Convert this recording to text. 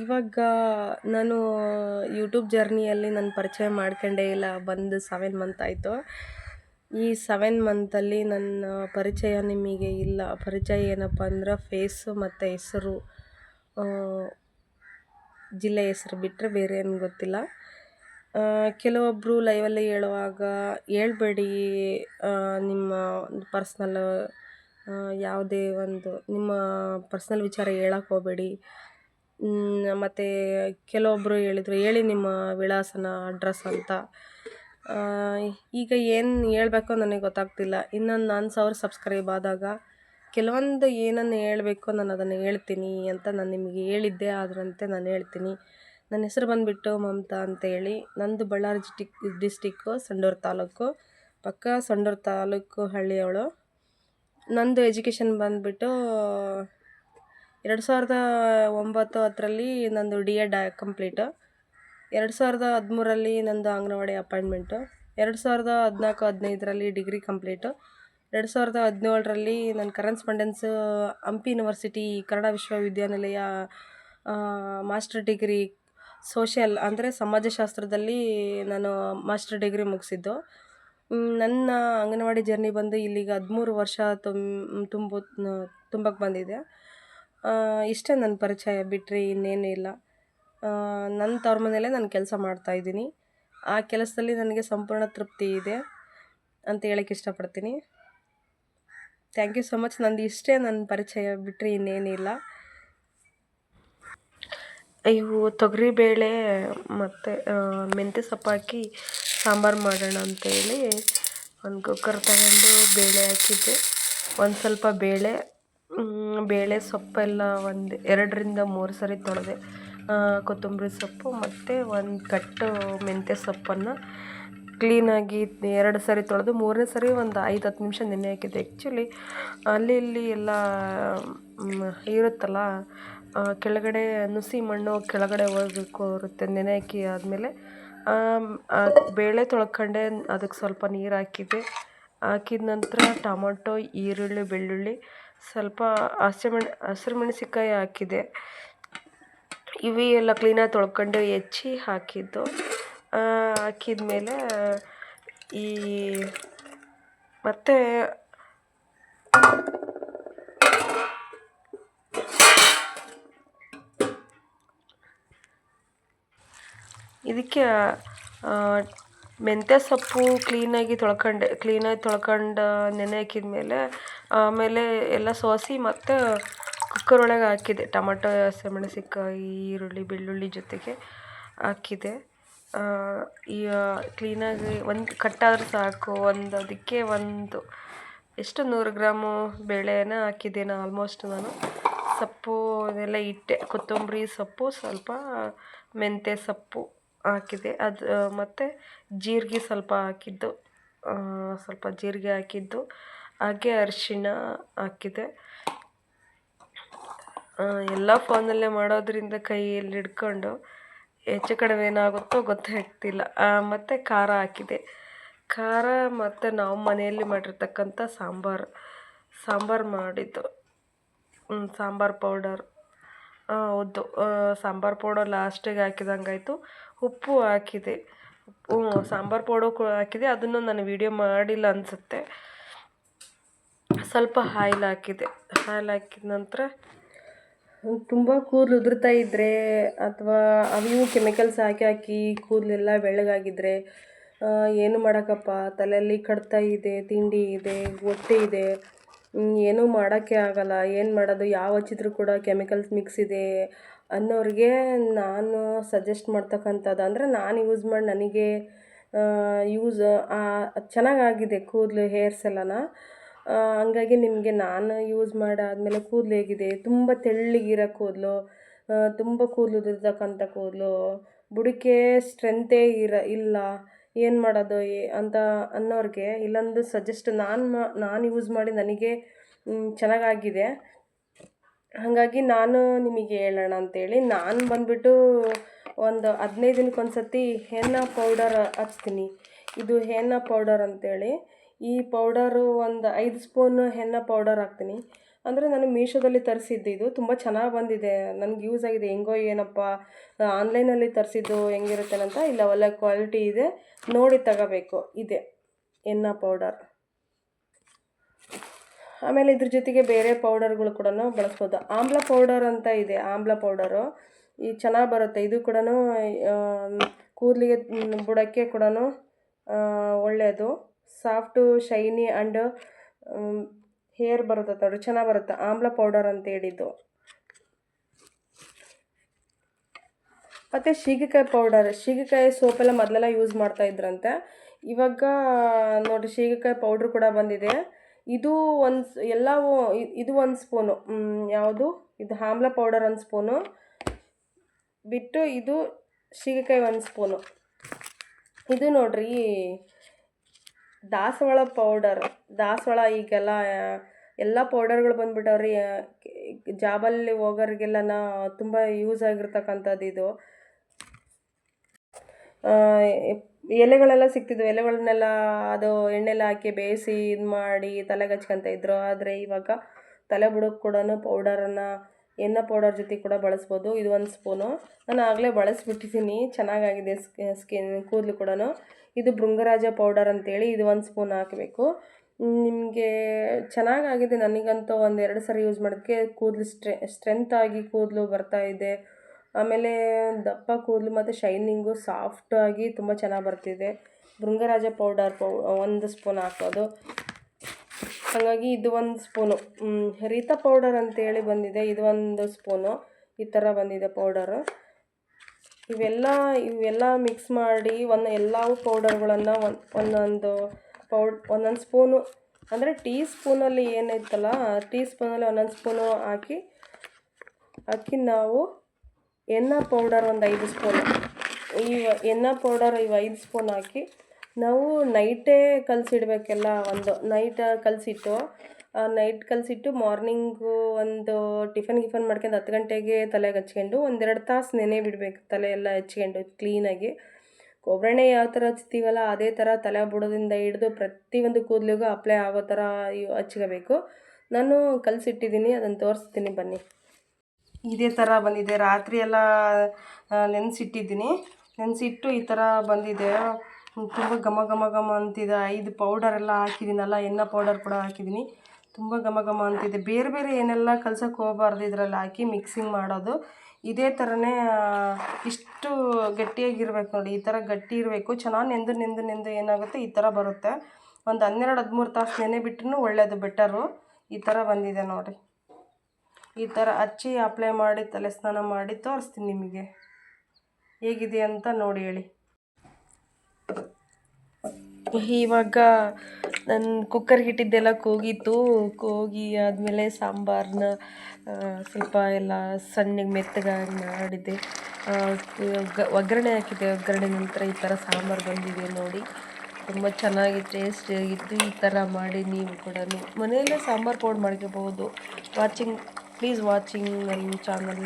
ಇವಾಗ ನಾನು ಯೂಟ್ಯೂಬ್ ಜರ್ನಿಯಲ್ಲಿ ನನ್ನ ಪರಿಚಯ ಮಾಡ್ಕೊಂಡೇ ಇಲ್ಲ. ಬಂದು ಸೆವೆನ್ ಮಂತ್ ಆಯಿತು. ಈ ಸೆವೆನ್ ಮಂತಲ್ಲಿ ನನ್ನ ಪರಿಚಯ ನಿಮಗೆ ಇಲ್ಲ. ಪರಿಚಯ ಏನಪ್ಪ ಅಂದ್ರೆ ಫೇಸು ಮತ್ತು ಹೆಸರು ಜಿಲ್ಲೆ ಹೆಸರು ಬಿಟ್ಟರೆ ಬೇರೆ ಏನು ಗೊತ್ತಿಲ್ಲ. ಕೆಲವೊಬ್ಬರು ಲೈವಲ್ಲಿ ಹೇಳುವಾಗ ಹೇಳ್ಬೇಡಿ ನಿಮ್ಮ ಪರ್ಸ್ನಲ್ ಯಾವುದೇ ಒಂದು ನಿಮ್ಮ ಪರ್ಸ್ನಲ್ ವಿಚಾರ ಹೇಳಕ್ಕೆ ಹೋಗಬೇಡಿ. ಮತ್ತು ಕೆಲವೊಬ್ಬರು ಹೇಳಿದರು, ಹೇಳಿ ನಿಮ್ಮ ವಿಳಾಸನ ಅಡ್ರೆಸ್ ಅಂತ. ಈಗ ಏನು ಹೇಳ್ಬೇಕೋ ನನಗೆ ಗೊತ್ತಾಗ್ತಿಲ್ಲ. ಇನ್ನೊಂದು ನಾನು ಸಾವಿರ ಸಬ್ಸ್ಕ್ರೈಬ್ ಆದಾಗ ಕೆಲವೊಂದು ಏನನ್ನು ಹೇಳಬೇಕೋ ನಾನು ಅದನ್ನು ಹೇಳ್ತೀನಿ ಅಂತ ನಾನು ನಿಮಗೆ ಹೇಳಿದ್ದೆ ಅದರಂತೆ ನಾನು ಹೇಳ್ತೀನಿ. ನನ್ನ ಹೆಸರು ಬಂದುಬಿಟ್ಟು ಮಮತಾ ಅಂತೇಳಿ ನಂದು ಬಳ್ಳಾರಿ ಡಿಸ್ಟಿಕ್ ಡಿಸ್ಟಿಕ್ಕು ಸಂಡೂರು ತಾಲೂಕು. ಪಕ್ಕ ಸಂಡೂರು ತಾಲೂಕು ಹಳ್ಳಿಯವಳು. ನಂದು ಎಜುಕೇಷನ್ ಬಂದುಬಿಟ್ಟು ಎರಡು ಸಾವಿರದ ಒಂಬತ್ತು ಹತ್ತರಲ್ಲಿ ನಂದು ಡಿ ಎಡ್ ಕಂಪ್ಲೀಟ್. ಎರಡು ಸಾವಿರದ ಹದಿಮೂರಲ್ಲಿ ನಂದು ಅಂಗನವಾಡಿ ಅಪಾಯಿಂಟ್ಮೆಂಟು. ಎರಡು ಸಾವಿರದ ಹದಿನಾಲ್ಕು ಹದಿನೈದರಲ್ಲಿ ಡಿಗ್ರಿ ಕಂಪ್ಲೀಟು. ಎರಡು ಸಾವಿರದ ಹದಿನೇಳರಲ್ಲಿ ನನ್ನ ಕರೆನ್ಸ್ಪಾಂಡೆನ್ಸು ಹಂಪಿ ಯೂನಿವರ್ಸಿಟಿ, ಕನ್ನಡ ವಿಶ್ವವಿದ್ಯಾನಿಲಯ ಮಾಸ್ಟರ್ ಡಿಗ್ರಿ, ಸೋಷಿಯಲ್ ಅಂದರೆ ಸಮಾಜಶಾಸ್ತ್ರದಲ್ಲಿ ನಾನು ಮಾಸ್ಟರ್ ಡಿಗ್ರಿ ಮುಗಿಸಿದ್ದು. ನನ್ನ ಅಂಗನವಾಡಿ ಜರ್ನಿ ಬಂದು ಇಲ್ಲಿಗೆ ಹದಿಮೂರು ವರ್ಷ ತುಂಬು ತುಂಬಕ್ಕೆ ಬಂದಿದೆ. ಇಷ್ಟೇ ನನ್ನ ಪರಿಚಯ ಬಿಟ್ಟರೆ ಇನ್ನೇನು ಇಲ್ಲ. ನನ್ನ ತವ್ರ ಮನೆಯಲ್ಲೇ ನಾನು ಕೆಲಸ ಮಾಡ್ತಾಯಿದ್ದೀನಿ ಆ ಕೆಲಸದಲ್ಲಿ ನನಗೆ ಸಂಪೂರ್ಣ ತೃಪ್ತಿ ಇದೆ ಅಂತ ಹೇಳಕ್ಕೆ ಇಷ್ಟಪಡ್ತೀನಿ. ಥ್ಯಾಂಕ್ ಯು ಸೊ ಮಚ್ ನಂದು ಇಷ್ಟೇ ನನ್ನ ಪರಿಚಯ ಬಿಟ್ಟರೆ ಇನ್ನೇನಿಲ್ಲ ಇವು ತೊಗರಿಬೇಳೆ ಮತ್ತು ಮೆಂತ್ಯ ಸೊಪ್ಪು ಹಾಕಿ ಸಾಂಬಾರು ಮಾಡೋಣ ಅಂತೇಳಿ ಒಂದು ಕುಕ್ಕರ್ ತಗೊಂಡು ಬೇಳೆ ಹಾಕಿದ್ದೆ. ಒಂದು ಸ್ವಲ್ಪ ಬೇಳೆ ಬೇಳೆ ಸೊಪ್ಪೆಲ್ಲ ಒಂದು ಎರಡರಿಂದ ಮೂರು ಸರಿ ತೊಳೆದೆ ಕೊತ್ತಂಬರಿ ಸೊಪ್ಪು ಮತ್ತು ಒಂದು ಕಟ್ಟು ಮೆಂತ್ಯ ಸೊಪ್ಪನ್ನು ಕ್ಲೀನಾಗಿ ಎರಡು ಸರಿ ತೊಳೆದು, ಮೂರನೇ ಸರಿ ಒಂದು ಐದು ಹತ್ತು ನಿಮಿಷ ನೆನೆ ಹಾಕಿದ್ದೆ. ಆ್ಯಕ್ಚುಲಿ ಅಲ್ಲಿ ಇಲ್ಲಿ ಎಲ್ಲ ಇರುತ್ತಲ್ಲ ಕೆಳಗಡೆ ನುಸಿ ಮಣ್ಣು ಕೆಳಗಡೆ ಹೋಗಬೇಕು ಇರುತ್ತೆ, ನೆನೆ ಹಾಕಿ ಆದಮೇಲೆ ಬೇಳೆ ತೊಳ್ಕೊಂಡೆ ಅದಕ್ಕೆ ಸ್ವಲ್ಪ ನೀರು ಹಾಕಿದ್ದೆ. ಹಾಕಿದ ನಂತರ ಟೊಮೊಟೊ, ಈರುಳ್ಳಿ, ಬೆಳ್ಳುಳ್ಳಿ ಸ್ವಲ್ಪ ಹಸಿಮೆಣ್ ಹಸ್ರು ಮೆಣಸಿನ್ಕಾಯಿ ಹಾಕಿದೆ. ಇವು ಎಲ್ಲ ಕ್ಲೀನಾಗಿ ತೊಳ್ಕೊಂಡು ಹೆಚ್ಚಿ ಹಾಕಿದ್ದು. ಹಾಕಿದ ಮೇಲೆ ಈ ಮತ್ತು ಇದಕ್ಕೆ ಮೆಂತ್ಯ ಸೊಪ್ಪು ಕ್ಲೀನಾಗಿ ತೊಳ್ಕೊಂಡೆ, ಕ್ಲೀನಾಗಿ ತೊಳ್ಕೊಂಡು ನೆನೆ ಹಾಕಿದ ಮೇಲೆ ಆಮೇಲೆ ಎಲ್ಲ ಸೋಸಿ ಮತ್ತು ಕುಕ್ಕರ್ ಒಳಗೆ ಹಾಕಿದೆ. ಟೊಮಟೊ, ಹಸಿಮೆಣಸಿನ್ಕಾಯಿ, ಈರುಳ್ಳಿ, ಬೆಳ್ಳುಳ್ಳಿ ಜೊತೆಗೆ ಹಾಕಿದೆ. ಈ ಕ್ಲೀನಾಗಿ ಒಂದು ಕಟ್ಟಾದ್ರೆ ಸಾಕು. ಒಂದು ಅದಕ್ಕೆ ಒಂದು, ಎಷ್ಟು ನೂರು ಗ್ರಾಮು ಬೇಳೆನ ಹಾಕಿದ್ದೇನೆ ಆಲ್ಮೋಸ್ಟ್ ನಾನು. ಸೊಪ್ಪು ಅದೆಲ್ಲ ಇಟ್ಟೆ. ಕೊತ್ತಂಬರಿ ಸೊಪ್ಪು, ಸ್ವಲ್ಪ ಮೆಂತ್ಯ ಸೊಪ್ಪು. ಹಾಕಿದೆ. ಅದು ಮತ್ತು ಜೀರಿಗೆ ಸ್ವಲ್ಪ ಹಾಕಿದ್ದು ಸ್ವಲ್ಪ ಜೀರಿಗೆ ಹಾಕಿದ್ದು, ಹಾಗೆ ಅರಿಶಿಣ ಹಾಕಿದೆ. ಎಲ್ಲ ಫೋನಲ್ಲೇ ಮಾಡೋದರಿಂದ ಕೈಯಲ್ಲಿ ಹಿಡ್ಕೊಂಡು ಹೆಚ್ಚು ಕಡಿಮೆ ಏನಾಗುತ್ತೋ ಗೊತ್ತಾಗ್ತಿಲ್ಲ ಮತ್ತು ಖಾರ ಹಾಕಿದೆ. ಖಾರ ಮತ್ತು ನಾವು ಮನೆಯಲ್ಲಿ ಮಾಡಿರ್ತಕ್ಕಂಥ ಸಾಂಬಾರು ಸಾಂಬಾರು ಮಾಡಿದ್ದು. ಸಾಂಬಾರು ಪೌಡರ್. ಹೌದು ಸಾಂಬಾರು ಪೌಡರ್ ಲಾಸ್ಟಿಗೆ ಹಾಕಿದಂಗಾಯ್ತು. ಉಪ್ಪು ಹಾಕಿದೆ. ಉಪ್ಪು, ಸಾಂಬಾರು ಪೌಡರ್ ಹಾಕಿದೆ. ಅದನ್ನು ನಾನು ವೀಡಿಯೋ ಮಾಡಿಲ್ಲ ಅನಿಸುತ್ತೆ. ಸ್ವಲ್ಪ ಆಯಿಲ್ ಹಾಕಿದೆ. ಆಯಿಲ್ ಹಾಕಿದ ನಂತರ ತುಂಬ ಕೂದಲು ಉದುರ್ತಾ ಇದ್ದರೆ ಅಥವಾ ಅವು ಕೆಮಿಕಲ್ಸ್ ಹಾಕಿ ಹಾಕಿ ಕೂದಲೆಲ್ಲ ಬೆಳ್ಳಗಾಗಿದ್ದರೆ ಏನು ಮಾಡೋಕ್ಕಪ್ಪ ತಲೆಯಲ್ಲಿ ಕಡ್ತಾ ಇದೆ, ತಿಂಡಿ ಇದೆ, ಹೊಟ್ಟೆ ಇದೆ. ಏನೂ ಮಾಡೋಕ್ಕೆ ಆಗಲ್ಲ, ಏನು ಮಾಡೋದು, ಯಾವ ಹಚ್ಚಿದ್ರು ಕೂಡ ಕೆಮಿಕಲ್ಸ್ ಮಿಕ್ಸ್ ಇದೆ ಅನ್ನೋರಿಗೆ ನಾನು ಸಜೆಸ್ಟ್ ಮಾಡ್ತಕ್ಕಂಥದ್ದು. ಅಂದರೆ ನಾನು ಯೂಸ್ ಮಾಡಿ, ನನಗೆ ಯೂಸ್ ಚೆನ್ನಾಗಾಗಿದೆ ಕೂದಲು ಹೇರ್ಸ್ ಎಲ್ಲನ. ಹಂಗಾಗಿ ನಿಮಗೆ ನಾನು ಯೂಸ್ ಮಾಡಾದಮೇಲೆ ಕೂದಲು ಹೇಗಿದೆ. ತುಂಬ ತೆಳ್ಳಗಿರೋ ಕೂದಲು ತುಂಬ ಕೂದಲು ಉದುರ್ತಕ್ಕಂಥ ಕೂದಲು ಬುಡಕ್ಕೆ ಸ್ಟ್ರೆಂತೇ ಇರ, ಇಲ್ಲ. ಏನು ಮಾಡೋದು ಅಂತ ಅನ್ನೋರಿಗೆ ಇಲ್ಲೊಂದು ಸಜೆಸ್ಟ್ ನಾನು ನಾನು ಯೂಸ್ ಮಾಡಿ ನನಗೆ ಚೆನ್ನಾಗಾಗಿದೆ. ಹಾಗಾಗಿ ನಾನು ನಿಮಗೆ ಹೇಳೋಣ ಅಂತೇಳಿ ನಾನು ಬಂದುಬಿಟ್ಟು ಒಂದು ಹದಿನೈದು ದಿನಕ್ಕೆ ಒಂದು ಸರ್ತಿ ಹೆನ್ನ ಪೌಡರ್ ಹಚ್ತೀನಿ. ಇದು ಹೆನ್ನ ಪೌಡರ್ ಅಂತೇಳಿ. ಈ ಪೌಡರು ಒಂದು ಐದು ಸ್ಪೂನು ಹೆನ್ನ ಪೌಡರ್ ಹಾಕ್ತೀನಿ. ಅಂದರೆ ನಾನು ಮೀಶೋದಲ್ಲಿ ತರಿಸಿದ್ದು ಇದು. ತುಂಬ ಚೆನ್ನಾಗಿ ಬಂದಿದೆ. ನನಗೆ ಯೂಸ್ ಆಗಿದೆ. ಹೆಂಗೋ ಏನಪ್ಪ ಆನ್ಲೈನಲ್ಲಿ ತರಿಸಿದ್ದು ಹೆಂಗಿರುತ್ತೆ ಅಂತ ಇಲ್ಲ, ಒಳ್ಳೆ ಕ್ವಾಲಿಟಿ ಇದೆ. ನೋಡಿ ತಗೋಬೇಕು. ಇದೆ. ಎನ್ನ ಪೌಡರ್ ಆಮೇಲೆ ಇದ್ರ ಜೊತೆಗೆ ಬೇರೆ ಪೌಡರ್ಗಳು ಕೂಡ ಬಳಸ್ಬೋದು. ಆಮ್ಲ ಪೌಡರ್ ಅಂತ ಇದೆ, ಆಮ್ಲ ಪೌಡರು ಈ ಚೆನ್ನಾಗಿ ಬರುತ್ತೆ. ಇದು ಕೂಡ ಕೂದಲಿಗೆ ಬುಡಕ್ಕೆ ಕೂಡ ಒಳ್ಳೆಯದು ಸಾಫ್ಟು ಶೈನಿ ಆ್ಯಂಡ್ ಹೇರ್ ಬರುತ್ತೆ, ತಡು, ಚೆನ್ನಾಗಿ ಬರುತ್ತೆ. ಆಮ್ಲ ಪೌಡರ್ ಅಂತ ಹೇಳಿದ್ದು. ಮತ್ತು ಸೀಗೆಕಾಯಿ ಪೌಡರ್ ಶೀಗೆಕಾಯಿ ಸೋಪೆಲ್ಲ ಮೊದಲೆಲ್ಲ ಯೂಸ್ ಮಾಡ್ತಾ ಇದ್ರಂತೆ. ಇವಾಗ ನೋಡಿ ಸೀಗೆಕಾಯಿ ಪೌಡ್ರ್ ಕೂಡ ಬಂದಿದೆ. ಇದು ಒಂದು ಎಲ್ಲ ಇದು ಒಂದು ಸ್ಪೂನು ಯಾವುದು? ಇದು ಆಮ್ಲ ಪೌಡರ್ ಒಂದು ಸ್ಪೂನು ಬಿಟ್ಟು ಇದು ಸೀಗೆಕಾಯಿ ಒಂದು ಸ್ಪೂನು ಇದು ನೋಡ್ರಿ, ದಾಸವಾಳ ಪೌಡರ್ ದಾಸವಾಳ ಈಗೆಲ್ಲ, ಎಲ್ಲ ಪೌಡರ್ಗಳು ಬಂದ್ಬಿಟ್ಟವ್ರಿ. ಜಾಬಲ್ಲಿ ಹೋಗೋರಿಗೆಲ್ಲ ತುಂಬ ಯೂಸ್ ಆಗಿರ್ತಕ್ಕಂಥದ್ದು ಇದು. ಎಲೆಗಳೆಲ್ಲ ಸಿಗ್ತಿದ್ವು. ಎಲೆಗಳನ್ನೆಲ್ಲ ಅದು ಎಣ್ಣೆಲ್ಲ ಹಾಕಿ ಬೇಯಿಸಿ ಇದು ಮಾಡಿ ತಲೆಗೆ ಹಚ್ಕೊಂತ ಇದ್ರು. ಆದರೆ ಇವಾಗ ತಲೆ ಬುಡಕ್ಕೆ ಕೂಡ ಪೌಡರನ್ನು ಎಣ್ಣೆ ಪೌಡರ್ ಜೊತೆ ಕೂಡ ಬಳಸ್ಬೋದು. ಇದು ಒಂದು ಸ್ಪೂನು ನಾನು ಆಗಲೇ ಬಳಸಿಬಿಟ್ಟಿದ್ದೀನಿ ಚೆನ್ನಾಗಾಗಿದೆ ಸ್ಕಿನ್, ಕೂದಲು ಕೂಡ ಇದು ಭೃಂಗರಾಜ ಪೌಡರ್ ಅಂತೇಳಿ ಇದು ಒಂದು ಸ್ಪೂನ್ ಹಾಕಬೇಕು. ನಿಮಗೆ ಚೆನ್ನಾಗಾಗಿದೆ ನನಗಂತೂ ಒಂದು ಎರಡು ಸರಿ ಯೂಸ್ ಮಾಡೋದಕ್ಕೆ ಕೂದಲು ಸ್ಟ್ರೆ ಸ್ಟ್ರೆಂತ್ ಆಗಿ ಕೂದಲು ಬರ್ತಾ ಇದೆ. ಆಮೇಲೆ ದಪ್ಪ ಕೂದಲು ಮತ್ತು ಶೈನಿಂಗು ಆಗಿ ತುಂಬ ಚೆನ್ನಾಗಿ ಬರ್ತಿದೆ. ಭೃಂಗರಾಜ ಪೌಡರ್ ಪೌ, ಒಂದು ಸ್ಪೂನ್ ಹಾಕೋದು. ಹಾಗಾಗಿ ಇದು ಒಂದು ಸ್ಪೂನು ರೀತ ಪೌಡರ್ ಅಂತೇಳಿ ಬಂದಿದೆ, ಇದು ಒಂದು ಸ್ಪೂನು ಈ ಥರ ಬಂದಿದೆ ಪೌಡರು ಇವೆಲ್ಲ ಇವೆಲ್ಲ ಮಿಕ್ಸ್ ಮಾಡಿ ಒಂದು ಎಲ್ಲವೂ ಪೌಡರ್ಗಳನ್ನು ಒಂದು, ಒಂದೊಂದು ಪೌಡ್, ಒಂದೊಂದು ಸ್ಪೂನು, ಅಂದರೆ ಟೀ ಸ್ಪೂನಲ್ಲಿ ಏನೈತಲ್ಲ ಟೀ ಸ್ಪೂನಲ್ಲಿ ಒಂದೊಂದು ಸ್ಪೂನು ಹಾಕಿ ಹಾಕಿ ನಾವು ಎಣ್ಣೆ ಪೌಡರ್ ಒಂದು ಐದು ಸ್ಪೂನು, ಈ ಎಣ್ಣೆ ಪೌಡರ್ ಇವು ಐದು ಸ್ಪೂನ್ ಹಾಕಿ, ನಾವು ನೈಟೇ ಕಲಸಿಡ್ಬೇಕೆಲ್ಲ ಒಂದು, ನೈಟ್ ಕಲಸಿಟ್ಟು ನೈಟ್ ಕಲಸಿಟ್ಟು ಮಾರ್ನಿಂಗು ಒಂದು ಟಿಫನ್ ಗಿಫನ್ ಮಾಡ್ಕೊಂಡು ಹತ್ತು ಗಂಟೆಗೆ ತಲೆಗೆ ಹಚ್ಕೊಂಡು ಒಂದೆರಡು ತಾಸು ನೆನೆ ಬಿಡಬೇಕು, ತಲೆ ಎಲ್ಲ ಹಚ್ಕೊಂಡು ಕ್ಲೀನಾಗಿ ಕೊಬ್ಬರೆಣ್ಣೆ ಯಾವ ಥರ ಹಚ್ತೀವಲ್ಲ, ಅದೇ ಥರ ತಲೆ ಬುಡದಿಂದ ಹಿಡಿದು ಪ್ರತಿಯೊಂದು ಕೂದಲಿಗೂ ಅಪ್ಲೈ ಆಗೋ ಥರ ಹಚ್ಕೋಬೇಕು. ನಾನು ಕಲಸಿಟ್ಟಿದ್ದೀನಿ ಅದನ್ನು ತೋರಿಸ್ತೀನಿ ಬನ್ನಿ. ಇದೇ ಥರ ಬಂದಿದೆ. ರಾತ್ರಿ ಎಲ್ಲ ನೆನೆಸಿಟ್ಟಿದ್ದೀನಿ ನೆನೆಸಿಟ್ಟು ಈ ಥರ ಬಂದಿದೆ. ತುಂಬ ಘಮ ಘಮ ಘಮ ಅಂತಿದೆ. ಐದು ಪೌಡರ್ ಎಲ್ಲ ಹಾಕಿದ್ದೀನಲ್ಲ, ಎಣ್ಣೆ ಪೌಡರ್ ಕೂಡ ಹಾಕಿದ್ದೀನಿ. ತುಂಬ ಘಮ ಘಮ ಅಂತಿದೆ. ಬೇರೆ ಬೇರೆ ಏನೆಲ್ಲ ಕಲ್ಸಕ್ಕೆ ಹೋಗಬಾರ್ದು ಇದರಲ್ಲಿ ಹಾಕಿ ಮಿಕ್ಸಿಂಗ್ ಮಾಡೋದು. ಇದೇ ಥರನೇ ಇಷ್ಟು ಗಟ್ಟಿಯಾಗಿರ್ಬೇಕು ನೋಡಿ, ಈ ಥರ ಗಟ್ಟಿ ಇರಬೇಕು. ಚೆನ್ನಾಗಿ ನೆಂದು ನೆಂದು ನೆಂದು ಏನಾಗುತ್ತೆ, ಈ ಥರ ಬರುತ್ತೆ. ಒಂದು ಹನ್ನೆರಡು, ಹದಿಮೂರು ತಾಸು ನೆನೆ ಬಿಟ್ರೂ ಒಳ್ಳೆಯದು ಬೆಟರು ಈ ಥರ ಬಂದಿದೆ ನೋಡಿ. ಈ ಥರ ಹಚ್ಚಿ ಅಪ್ಲೈ ಮಾಡಿ ತಲೆ ಸ್ನಾನ ಮಾಡಿ ತೋರಿಸ್ತೀನಿ ನಿಮಗೆ. ಹೇಗಿದೆ ಅಂತ ನೋಡಿ ಹೇಳಿ. ಇವಾಗ ನಾನು ಕುಕ್ಕರ್ಗೆ ಇಟ್ಟಿದ್ದೆಲ್ಲ ಕೂಗಿತ್ತು. ಕೂಗಿ ಆದಮೇಲೆ ಸಾಂಬಾರನ್ನ ಸ್ವಲ್ಪ ಎಲ್ಲ ಸಣ್ಣಗೆ ಮೆತ್ತಗಾಗಿ ಮಾಡಿದ್ದೆ. ಒಗ್ಗರಣೆ ಹಾಕಿದ್ದೆ. ಒಗ್ಗರಣೆ ನಂತರ ಈ ಥರ ಸಾಂಬಾರು ಬಂದಿದೆ ನೋಡಿ. ತುಂಬ ಚೆನ್ನಾಗಿ ಟೇಸ್ಟಿಯಾಗಿತ್ತು ಈ ಥರ ಮಾಡಿ ನೀವು ಕೂಡ ಮನೆಯಲ್ಲೇ ಸಾಂಬಾರು ಪೌಡ್ ಮಾಡ್ಕೋಬಹುದು. ವಾಚಿಂಗ್ ಪ್ಲೀಸ್ ವಾಚಿಂಗ್ ನನ್ನ ಚಾನಲ್